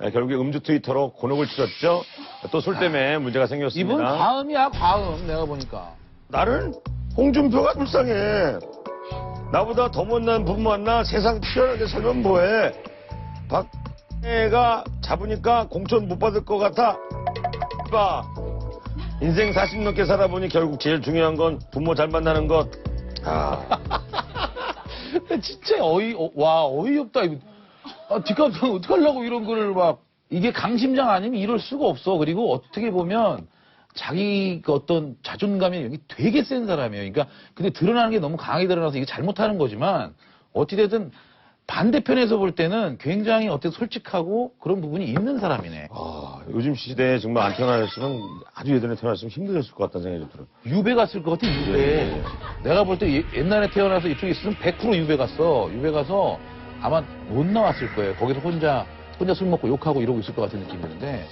네, 결국에 음주 트위터로 곤혹을 치렀죠. 또 술 때문에 문제가 생겼습니다. 이분 과음이야, 과음. 내가 보니까. 나는 홍준표가 불쌍해. 나보다 더 못난 부부 만나 세상 치열하게 살면 뭐해. 박애가 잡으니까 공천 못 받을 것 같아. 봐. 인생 40 넘게 살아보니 결국 제일 중요한 건 부모 잘 만나는 것. 아, 진짜 어이, 어, 와, 어이없다. 이거. 아, 뒷감당 어떡하려고 이런 거를 막. 이게 강심장 아니면 이럴 수가 없어. 그리고 어떻게 보면 자기 그 어떤 자존감이 여기 되게 센 사람이에요. 그러니까 근데 드러나는 게 너무 강하게 드러나서 이게 잘못하는 거지만 어찌되든 반대편에서 볼 때는 굉장히 어떻게 솔직하고 그런 부분이 있는 사람이네. 아, 요즘 시대에 정말 안 태어나셨으면 아주 예전에 태어났으면 힘들었을 것 같다는 생각이 들어요. 유배 갔을 것 같아, 유배. 내가 볼 때 옛날에 태어나서 이쪽에 있으면 100% 유배 갔어. 유배 가서 아마 못 나왔을 거예요. 거기서 혼자 혼자 술 먹고 욕하고 이러고 있을 것 같은 느낌이었는데